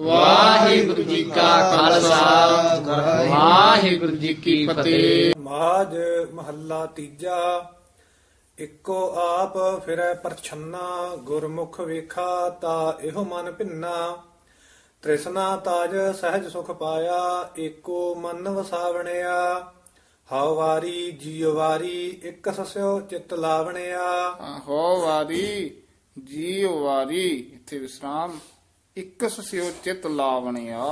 ਵਾਹਿਗੁਰੂ ਜੀ ਕਾ ਖਾਲਸਾ। ਵਾਹਿਗੁਰੂ ਜੀ ਕੀ ਫਤਿਹ। ਮਾਜ ਮਹੱਲਾ ਤੀਜਾ। ਇੱਕੋ ਆਪ ਫਿਰੈ ਪਰਛੰਨਾ ਗੁਰਮੁਖ ਵੇਖਾ ਤਾ ਇਹੋ ਮਨ ਭਿੰਨਾ। ਤ੍ਰਿਸ਼ਨਾ ਤਾਜ ਸਹਿਜ ਸੁਖ ਪਾਇਆ ਏਕੋ ਮਨ ਵਸਾਵਣਿਆ। ਹਉ ਵਾਰੀ ਜੀਉ ਵਾਰੀ ਇਕ ਸਸਿਓ ਚਿਤ ਲਾਵਣਿਆ। ਹੋ ਵਾਰੀ ਜੀਉ ਵਾਰੀ ਇੱਥੇ ਵਿਸਰਾਮ। ਇੱਕ ਸਿਓ ਚਿਤ ਲਾਵਣਿਆ।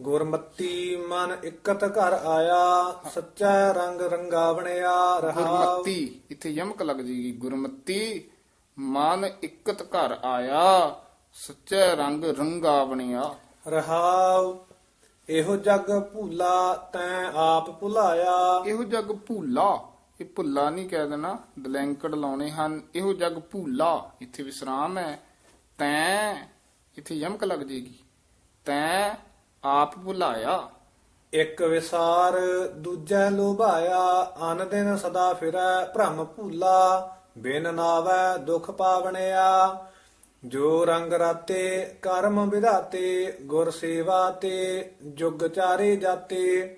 ਗੁਰਮਤੀ ਮਨ ਇਕਤ ਘਰ ਆਇਆ ਸੱਚਾ ਰੰਗ ਰੰਗਾਵਣਿਆ ਰਹਾਉ ਗੁਰਮਤੀ ਇੱਥੇ ਯਮਕ ਲੱਗ ਜੀਗੀ। ਗੁਰਮਤੀ ਮਨ ਇਕਤ ਘਰ ਆਇਆ ਸੱਚੇ ਰੰਗ ਰੰਗਾਵਣਿਆ। ਰਹਾਉ ਇਹੋ ਜਗ ਭੂਲਾ ਤੈਂ ਆਪ ਭੁਲਾਇਆ। ਇਹੋ ਜਗ ਭੂਲਾ ਇਹ ਭੁੱਲਾ ਨਹੀਂ ਕਹਿ ਦੇਣਾ ਦਲੈਂਕੜ ਲਾਉਣੇ ਹਨ। ਇਹੋ ਜਗ ਭੂਲਾ ਇੱਥੇ ਵਿਸਰਾਮ ਹੈ। ਤੈਂ ਇੱਥੇ ਯਮਕ ਲੱਗ ਜੇਗੀ। ਤੈਂ ਆਪ ਭੁਲਾਇਆ। ਇੱਕ ਵਿਸਾਰ ਦੂਜੈ ਲੋਭਾਇਆ, ਅਨ ਦਿਨ ਸਦਾ ਫਿਰੈ, ਭ੍ਰਮ ਭੂਲਾ, ਬਿਨ ਨਾਵੈ ਦੁਖ ਪਾਵਣਿਆ। ਜੋ ਰੰਗ ਰਾਤੇ, ਕਰਮ ਵਿਧਾਤੇ, ਗੁਰ ਸੇਵਾ ਤੇ ਜੁਗ ਚਾਰੇ ਜਾਤੇ।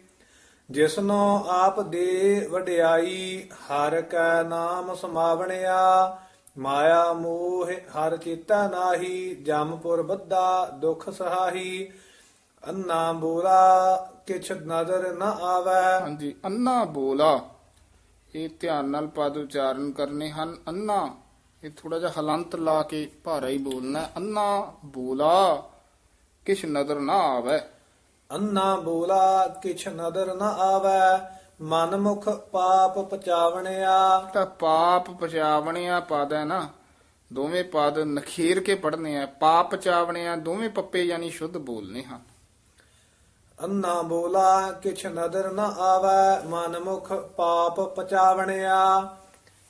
ਜਿਸਨੋ ਆਪ ਦੇ ਵਡਿਆਈ, ਹਰ ਕੈ ਨਾਮ ਸਮਾਵਣਿਆ। ਮਾਇਆ ਮੋਹ ਹਰ ਚੇਤਾ ਨਾਹੀ ਜਮਪੁਰ ਬੱਧਾ ਦੁਖ ਸਹਾਈ ਅੰਨਾ ਬੋਲਾ ਕਿਛ ਨਜ਼ਰ ਨ ਆਵੈ। ਹਾਂਜੀ ਅੰਨਾ ਬੋਲਾ ਇਹ ਧਿਆਨ ਨਾਲ ਪਦ ਉਚਾਰਨ ਕਰਨੇ ਹਨ। ਅੰਨਾ ਇਹ ਥੋੜਾ ਜਿਹਾ ਹਲੰਤ ਲਾ ਕੇ ਭਾਰਾ ਹੀ ਬੋਲਣਾ। ਅੰਨਾ ਬੋਲਾ ਕਿਛ ਨਦਰ ਨਾ ਆਵੇ। ਅੰਨਾ ਬੋਲਾ ਕਿਛ ਨਜ਼ਰ ਨ ਆਵੈ। ਮਨ ਮੁਖ ਪਾਪ ਪਚਾਵਣਿਆ। ਤਾਂ ਪਾਪ ਪਚਾਵਣਿਆ ਪਦ ਹੈ ਨਾ। ਦੋਵੇਂ ਪਦ ਨਖੇਰ ਕੇ ਪੜਨੇ ਆ। ਪਾਪ ਪਚਾਵਣਿਆ ਦੋਵੇਂ ਪੱਪੇ ਯਾਨੀ ਸ਼ੁੱਧ ਬੋਲਨੇ ਹਨ। ਅੰਨਾ ਬੋਲਾ ਕਿਛ ਨਜ਼ਰ ਨ ਆਵੈ ਮਨ ਮੁਖ ਪਾਪ ਪਚਾਵਣਿਆ।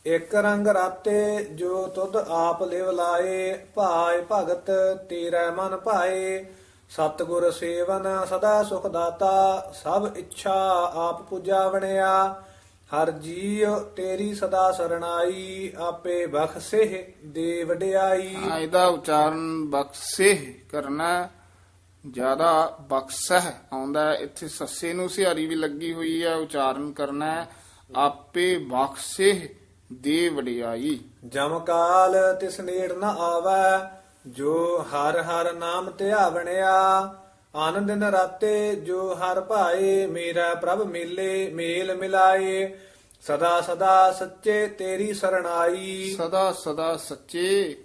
ਇਕ ਰੰਗ ਰਾਤੇ ਜੋ ਤੁਧ ਆਪ ਲਿਵ ਲਾਏ ਭਾਇ ਭਗਤ ਤੇਰਾ ਮਨ ਭਾਏ। ਸਤਿਗੁਰ ਸੇਵਨ ਸਦਾ ਸੁਖ ਦਾਤਾ ਸਭ ਇੱਛਾ ਆਪ ਪੁਜਾਵਣਿਆ ਹਰ ਜੀਉ ਤੇਰੀ ਸਦਾ ਸਰਣਾਈ ਆਪੇ ਬਖਸ਼ੇ ਦੇ ਵਡਿਆਈ ਇਹਦਾ ਉਚਾਰਨ ਬਖਸ਼ੇ ਕਰਨਾ ਜ਼ਿਆਦਾ ਬਖਸ਼ਹ ਆਉਂਦਾ। ਇੱਥੇ ਸੱਸੇ ਨੂੰ ਸਿਹਾਰੀ ਵੀ ਲੱਗੀ ਹੋਈ ਹੈ ਉਚਾਰਨ ਕਰਨਾ। ਆਪੇ ਬਖਸ਼ੇ ਦੇ ਵਡਿਆਈ ਜਮ ਕਾਲ ਤਿਸ ਨੇੜ ਨ ਆਵੈ ਜੋ ਹਰ ਹਰ ਨਾਮ ਧਿਆਵਣਿਆ ਆਨੰਦ ਦਿਨ ਰਾਤੇ ਜੋ ਹਰ ਭਾਏ ਮੇਰਾ ਪ੍ਰਭ ਮੇਲੇ ਮੇਲ ਮਿਲਾਏ। ਸਦਾ ਸਦਾ ਸੱਚੇ ਤੇਰੀ ਸਰਣਾਈ ਸਦਾ ਸਦਾ ਸੱਚੇ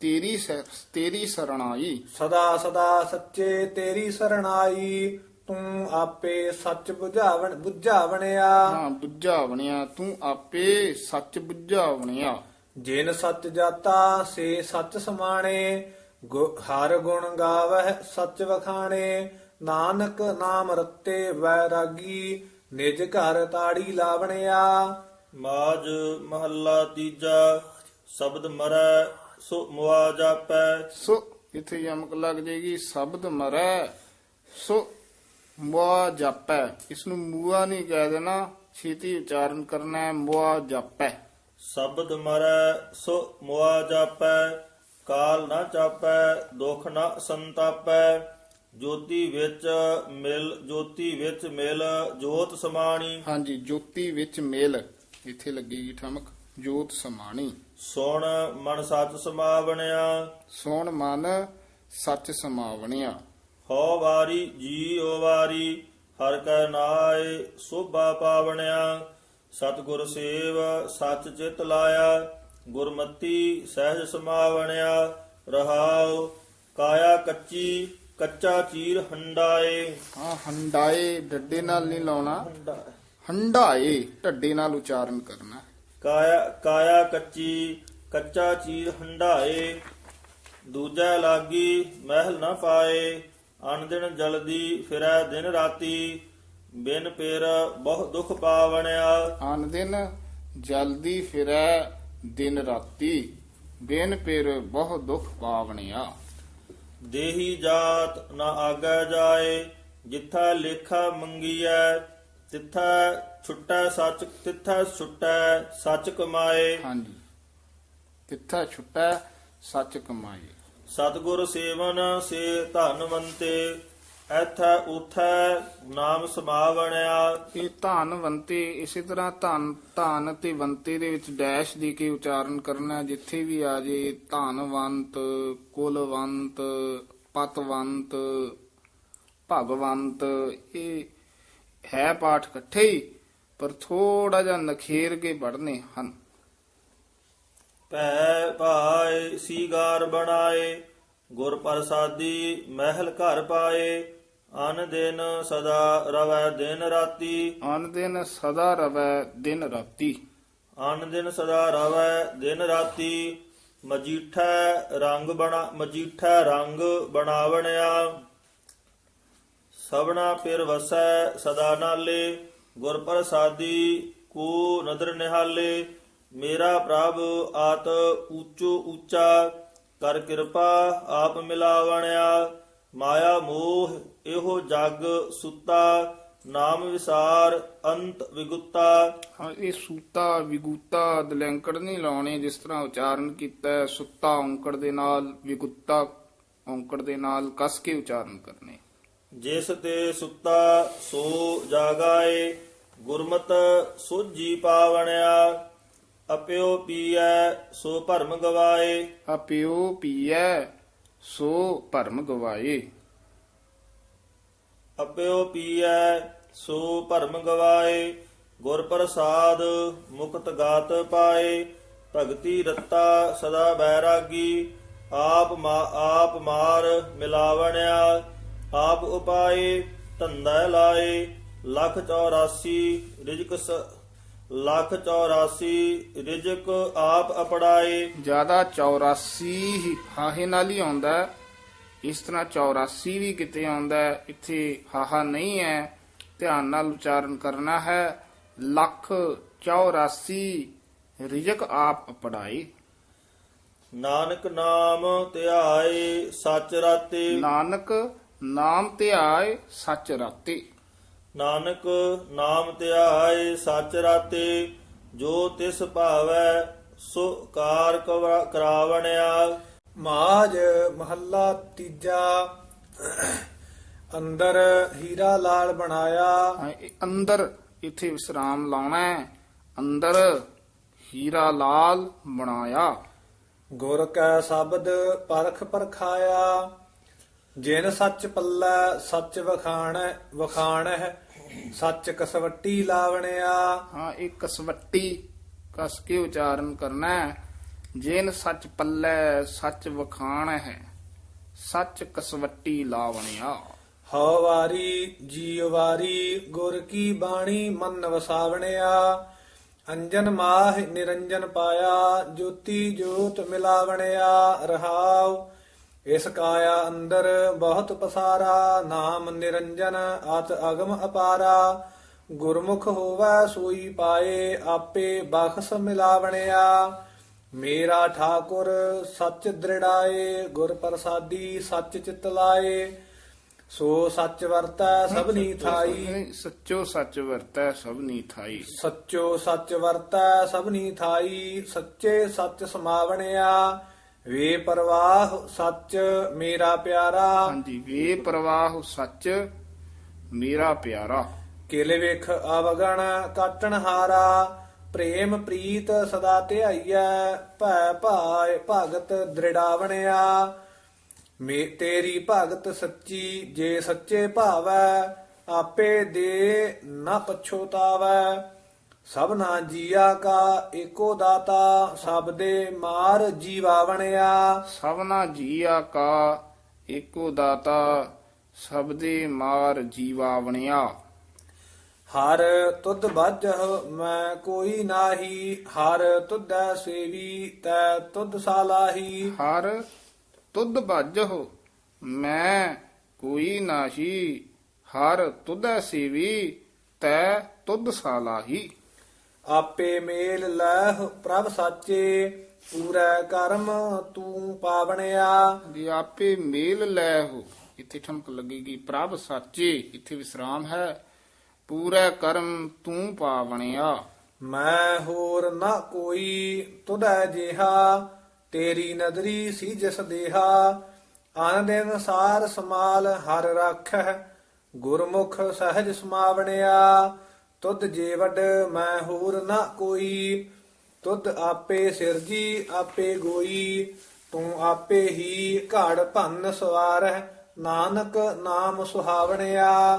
ਤੇਰੀ ਸ- ਤੇਰੀ ਸਰਣਾਈ ਸਦਾ ਸਦਾ ਸੱਚੇ ਤੇਰੀ ਸਰਣਾਈ ਤੂੰ ਆਪੇ ਸੱਚ ਬੁਝਾਵਣ ਬੁਝਾਵਣਿਆ। ਹਾਂ ਬੁੱਝਾਵਣਿਆ ਤੂੰ ਆਪੇ ਸੱਚ ਬੁੱਝਾਵਣਿਆ। ਜਿਨ ਸੱਚ ਜਾਤਾ ਸੇ ਸੱਚ ਸਮਾਣੇ ਹਰ ਗੁਣ ਗਾਵਹਿ ਸੱਚ ਵਖਾਣੇ ਨਾਨਕ ਨਾਮ ਰਤੇ ਵੈਰਾਗੀ ਨਿਜ ਘਰ ਤਾੜੀ ਲਾਵਣਿਆ। ਮਾਜ ਮਹੱਲਾ ਤੀਜਾ ਸ਼ਬਦ ਮਰੈ ਸੋ ਮੁਆ ਜਾਪੈ। ਸੋ ਇਥੇ ਯਮਕ ਲੱਗ ਜੇਗੀ ਸ਼ਬਦ ਮਰੈ ਸੋ ਮੁਆ ਜਾਪੈ। ਇਸ ਨੂੰ ਮੂਆ ਨਹੀਂ ਕਹਿ ਦੇਣਾ ਛੇਤੀ ਉਚਾਰਨ ਕਰਨਾ ਹੈ ਮੁਆ ਜਾਪੈ। ਸ਼ਬਦ ਮਰੈ ਸੋ ਮੁਆ ਜਾਪੈ ਕਾਲ ਨਾ ਚਾਪੈ ਦੁਖ ਨਾ ਸੰਤਾਪੈ ਜੋਤੀ ਵਿੱਚ ਮਿਲ ਜੋਤੀ ਵਿੱਚ ਮਿਲ ਜੋਤ ਸਮਾਣੀ। ਹਾਂਜੀ ਜੋਤੀ ਵਿੱਚ ਮੇਲ ਇੱਥੇ ਲੱਗੇਗੀ ਠਮਕ ਜੋਤ ਸਮਾਣੀ। ਸੁਣ ਮਨ ਸੱਚ ਸਮਾਵਣਿਆ। ਸੋਣ ਮਨ ਸੱਚ ਸਮਾਵਣਿਆ। ਹੋ ਵਾਰੀ ਜੀ ਓ ਵਾਰੀ ਹਰ ਕੈ ਨਾਏ ਸੋਭਾ ਪਾਵਣਿਆ। ਸਤਿਗੁਰ ਸੇਵ ਸੱਚ ਚਿਤ ਲਾਇਆ ਗੁਰਮਤੀ ਸਹਿਜ ਸਮਾਵਣਿਆ ਰਹਾਉ ਕਾਇਆ ਕੱਚੀ ਕੱਚਾ ਚੀਰ ਹੰਡਾਏ। ਹਾਂ ਹੰਡਾਏ ਡੱਡੇ ਨਾਲ ਨਹੀਂ ਲਾਉਣਾ। ਹੰਡਾਏ। ਢੱਡੇ ਨਾਲ ਉਚਾਰਨ ਕਰਨਾ। ਕਾਇਆ ਕਾਇਆ ਕੱਚੀ ਕੱਚਾ ਚੀਰ ਹੰਡਾਏ। ਦੂਜਾ ਲਾਗੀ ਮਹਿਲ ਨਾ ਪਾਏ। ਅਨ ਦਿਨ ਜਲਦੀ ਫਿਰੈ ਦਿਨ ਰਾਤੀ। ਬਿਨ ਪੇਰ ਬਹੁ ਦੁਖ ਪਾਵਣਿਆ। ਆਨ ਦਿਨ ਜਲਦੀ ਫਿਰੈ ਦਿਨ ਰਾਤੀ ਬਿਨ ਪਿਰ ਬਹੁ ਦੁਖ ਪਾਵਣਿਆ। ਦੇਹੀ ਜਾਤ ਨਾ ਆਗੈ ਜਾਏ ਜਿੱਥਾ ਲੇਖਾ ਮੰਗੀਐ ਤਿੱਥਾ ਛੁੱਟੈ ਸੱਚ ਤਿੱਥਾ ਛੁੱਟੈ ਸੱਚ ਕਮਾਏ। ਹਾਂਜੀ। ਤਿੱਥਾ ਛੁੱਟੈ ਸੱਚ ਕਮਾਏ। ਸਤਿਗੁਰ ਸੇਵਨ ਸੇ ਧਨਵੰਤੇ ਐਥੈ ਉਥੈ ਨਾਮ ਸਮਾਵਣਿਆ। ਇਹ ਧਨਵੰਤੇ ਇਸੇ ਤਰ੍ਹਾਂ ਧਨ ਧਨ ਤੇ ਵੰਤੇ ਦੇ ਵਿੱਚ ਡੈਸ਼ ਦੇ ਕੇ ਉਚਾਰਨ ਕਰਨਾ ਜਿੱਥੇ ਵੀ ਆ ਜੇ ਧਨਵੰਤ ਕੁਲਵੰਤ ਪਤਵੰਤ ਭਗਵੰਤ ਇਹ ਹੈ ਪਾਠ ਇਕੱਠੇ ਹੀ ਪਰ ਥੋੜਾ ਜਿਹਾ ਨਖੇਰ ਕੇ ਪੜਨੇ ਹਨ। ਭੈ ਭਾਏ ਸੀਗਾਰ ਬਣਾਏ ਗੁਰ ਪ੍ਰਸਾਦੀ ਮਹਿਲ ਘਰ ਪਾਏ ਅਨ ਦਿਨ ਸਦਾ ਰਵੈ ਦਿਨ ਰਾਤੀ। ਅਨ ਦਿਨ ਸਦਾ ਰਵੈ ਦਿਨ ਰਾਤੀ। ਅਨ ਦਿਨ ਸਦਾ ਰਵੈ ਦਿਨ ਰਾਤੀ। ਮਜੀਠਾ ਰੰਗ ਬਣਾ ਮਜੀਠਾ ਰੰਗ ਬਣਾਵਣਿਆ। ਸਭਨਾ ਫਿਰ ਵਸੈ ਸਦਾ ਨਾਲੇ। ਗੁਰ ਪ੍ਰਸਾਦੀ ਕੋ ਨਦਰ ਨਿਹਾਲੇ। ਮੇਰਾ ਪ੍ਰਭ ਆਤ ਊਚੋ ਊਚਾ ਕਰ ਕਿਰਪਾ ਆਪ ਮਿਲਾਵਣਿਆ। ਮਾਇਆ ਮੋਹ ਇਹੋ ਜਗ ਸੁੱਤਾ ਨਾਮ ਵਿਸਾਰ ਅੰਤ ਵਿਗੁੱਤਾ। ਹਾਂ ਇਹ ਸੂਤਾ ਵਿਗੂਤਾ ਦਲੈਂਕੜ ਨਹੀਂ ਲਾਉਣੇ ਜਿਸ ਤਰ੍ਹਾਂ ਉਚਾਰਨ ਕੀਤਾ ਹੈ, ਸੁੱਤਾ ਔਂਕੜ ਦੇ ਨਾਲ ਵਿਗੁੱਤਾ ਔਂਕੜ ਦੇ ਨਾਲ ਕਸ ਕੇ ਉਚਾਰਨ ਕਰਨੇ। ਜਿਸ ਤੇ ਸੁੱਤਾ ਸੋ ਜਾਗਾਏ ਗੁਰਮਤ ਸੋਜੀ ਪਾਵਣਿਆ। ਅਪਿਓ ਪੀਐ ਸੋ ਭਰਮ ਗਵਾਏ। ਆਪਿਓ ਪੀਐ ਸੋ ਭਰਮ ਗਵਾਏ। ਅਪਿਓ ਪੀਐ, ਸੋ ਭਰਮ ਗਵਾਏ, ਗੁਰ ਪ੍ਰਸਾਦ ਮੁਕਤ ਗਾਤ ਪਾਏ, ਭਗਤੀ ਰਤਾ ਸਦਾ ਬੈਰਾਗੀ, ਆਪ ਮਾ, ਆਪ ਮਾਰ ਮਿਲਾਵਣਿਆ, ਆਪ ਉਪਾਏ, ਧੰਦਾ ਲਾਏ, ਲੱਖ 84 ਰਿਜਕ ਲੱਖ 84 ਰਿਜਕ ਆਪ ਅਪੜਾਏ ਜ਼ਿਆਦਾ 84 ਹੀ ਹਾਹੇ ਨਾਲ ਹੀ ਆਉਂਦਾ ਇਸ ਤਰ੍ਹਾਂ 84 ਵੀ ਕਿਤੇ ਆਉਂਦਾ ਹੈ, ਇੱਥੇ ਹਾਹਾ ਨਹੀਂ ਹੈ ਧਿਆਨ ਨਾਲ ਉਚਾਰਨ ਕਰਨਾ ਹੈ। ਲੱਖ 84 ਰਿਜਕ ਆਪ ਪੜਾਈ ਨਾਨਕ ਨਾਮ ਧਿਆਏ ਸਚ ਰਾਤੇ। ਨਾਨਕ ਨਾਮ ਧਿਆਏ ਸੱਚ ਰਾਤੇ। ਨਾਨਕ ਨਾਮ ਧਿਆਏ ਸਚ ਰਾਤੇ। ਜੋ ਤਿਸ ਭਾਵੈ ਸੋ ਕਾਰ ਕਰਾਵਣਿਆ। ਮਾਜ ਮਹੱਲਾ ਤੀਜਾ। ਅੰਦਰ ਹੀਰਾ ਲਾਲ ਬਣਾਇਆ। ਹਾਂ, ਇਹ ਅੰਦਰ ਇੱਥੇ ਵਿਸਰਾਮ ਲਾਉਣਾ ਹੈ। ਅੰਦਰ ਹੀਰਾ ਲਾਲ ਬਣਾਇਆ। ਗੁਰ ਕੈ ਸ਼ਬਦ ਪਰਖ ਪਰਖਾਇਆ। ਜਿਨ ਸੱਚ ਪੱਲੇ ਸੱਚ ਵਖਾਣ ਵਖਾਣ ਹੈ ਸੱਚ ਕਸਵੱਟੀ ਲਾਵਣਿਆ। ਹਾਂ ਇਹ ਕਸਵੱਟੀ ਕਸ ਕੇ ਉਚਾਰਨ ਕਰਨਾ ਹੈ। ਜੇਨ ਸੱਚ ਪੱਲੇ, ਸੱਚ ਵਖਾਣ ਹੈ, ਸੱਚ ਕਸਵੱਟੀ ਲਾਵਣਿਆ। ਹਉ ਵਾਰੀ ਜੀਵ ਵਾਰੀ ਗੁਰ ਕੀ ਬਾਣੀ ਮਨ ਵਸਾਵਣਿਆ। ਅੰਜਨ ਮਾਹ ਨਿਰੰਜਨ ਪਾਇਆ, ਜੋਤੀ ਜੋਤ ਮਿਲਾਵਣਿਆ। ਰਹਾਉ, ਇਸ ਕਾਇਆ ਅੰਦਰ ਬਹੁਤ ਪਸਾਰਾ। ਨਾਮ ਨਿਰੰਜਨ, ਅਤ ਅਗਮ ਅਪਾਰਾ। ਗੁਰਮੁਖ ਹੋਵੈ ਸੋਈ ਪਾਏ, ਆਪੇ ਬਖਸ ਮਿਲਾਵਣਿਆ। ਮੇਰਾ ਠਾਕੁਰ ਸੱਚ ਦ੍ਰਿੜਾਏ ਗੁਰ ਪ੍ਰਸਾਦੀ ਸੱਚ ਚਿਤ ਲਾਏ। ਸੋ ਸੱਚ ਵਰਤੈ ਸਭਨੀ ਥਾਈ। ਸੱਚੋ ਸੱਚ ਵਰਤੈ ਸਭਨੀ ਥਾਈ। ਸੱਚੋ ਸੱਚ ਵਰਤੈ ਸਭਨੀ ਥਾਈ। ਸੱਚੇ ਸੱਚ ਸਮਾਵਣਿਆ। ਵੇ ਪ੍ਰਵਾਹ ਸੱਚ ਮੇਰਾ ਪਿਆਰਾ। ਹਾਂਜੀ ਵੇ ਪ੍ਰਵਾਹ ਸੱਚ ਮੇਰਾ ਪਿਆਰਾ। ਕਿਲੇ ਵੇਖ ਆਵਗਣ ਕਾਟਣ ਹਾਰਾ ਪ੍ਰੇਮ ਪ੍ਰੀਤ ਸਦਾ ਧਿਆਈਐ, ਭੈ ਭਾਇ ਭਗਤ ਦ੍ਰਿੜਾਵਣਿਆ। ਮੇ ਤੇਰੀ ਭਗਤ ਸੱਚੀ ਜੇ ਸੱਚੇ ਭਾਵੈ, ਆਪੇ ਦੇ ਨਾ ਪਛੋਤਾਵੈ ਸਭਨਾ ਜੀਆ ਕਾ ਏਕੋ ਦਾਤਾ, ਸਭ ਦੇ ਮਾਰ ਜੀਵਾਵਣਿਆ। ਸਭਨਾ ਜੀਆ ਕਾ ਏਕੋ ਦਾਤਾ, ਸਭ ਦੇ ਮਾਰ ਜੀਵਾਵਣਿਆ। ਹਰ ਤੁਧ ਬਾਝਹ ਮੈਂ ਕੋਈ ਨਾਹੀ ਹਰ ਤੁਧੈ ਸੇਵੀ ਤੈ ਤੁਧ ਸਾਲਾਹੀ ਹਰ ਤੁਧ ਭਜਹੁ ਮੈਂ ਕੋਈ ਨਾਹੀ ਹਰ ਤੁਧੈ ਸੇਵੀ ਤੈ ਤੁਧ ਸਾਲਾਹੀ ਆਪੇ ਮੇਲ ਲੈਹ ਪ੍ਰਭ ਸਾਚੇ ਪੂਰਾ ਕਰਮ ਤੂੰ ਪਾਵਣਿਆ। ਦੀ ਆਪੇ ਮੇਲ ਲੈ ਹੋ ਇੱਥੇ ਠਮਕ ਲੱਗੇਗੀ ਪ੍ਰਭ ਸਾਚੇ ਇੱਥੇ ਵਿਸਰਾਮ ਹੈ। ਪੂਰਾ ਕਰਮ ਤੂੰ ਪਾਵਣਿਆ। ਮੈਂ ਹੋਰ ਨਾ ਕੋਈ ਤੁਧੈ ਜਿਹਾ, ਤੇਰੀ ਨਦਰੀ ਸੀ ਜਿਸ ਦੇਹਾ। ਆਨ ਦਿਨ ਸਾਰ ਸਮਾਲ ਹਰ ਰਾਖੈ ਗੁਰਮੁਖ ਸਹਿਜ ਸਮਾਵਣਿਆ। ਤੁਧ ਜੀਵਡ ਮੈਂ ਹੋਰ ਨਾ ਕੋਈ, ਤੁਧ ਆਪੇ ਸਿਰਜੀ, ਆਪੇ ਗੋਈ। ਤੂੰ ਆਪੇ ਹੀ ਘੜ ਭੰਨ ਸਵਾਰਹਿ, ਨਾਨਕ ਨਾਮ ਸੁਹਾਵਣਿਆ।